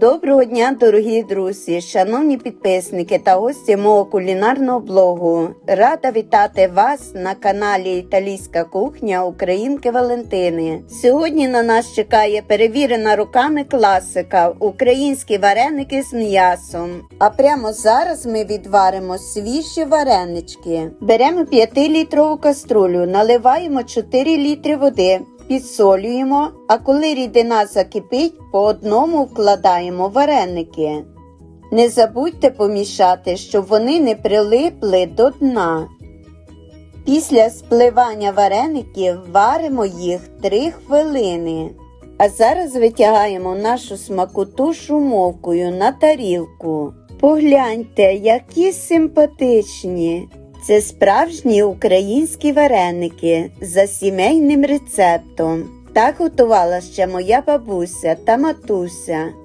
Доброго дня, дорогі друзі, шановні підписники та гості мого кулінарного блогу. Рада вітати вас на каналі Італійська кухня Українки Валентини. Сьогодні на нас чекає перевірена руками класика українські вареники з м'ясом. А прямо зараз ми відваримо свіжі варенички. Беремо 5-літрову каструлю, наливаємо 4 літри води. Підсолюємо, а коли рідина закипить, по одному вкладаємо вареники. Не забудьте помішати, щоб вони не прилипли до дна. Після спливання вареників варимо їх 3 хвилини. А зараз витягаємо нашу смакоту шумовкою на тарілку. Погляньте, які симпатичні! Це справжні українські вареники за сімейним рецептом. Так готувала ще моя бабуся та матуся.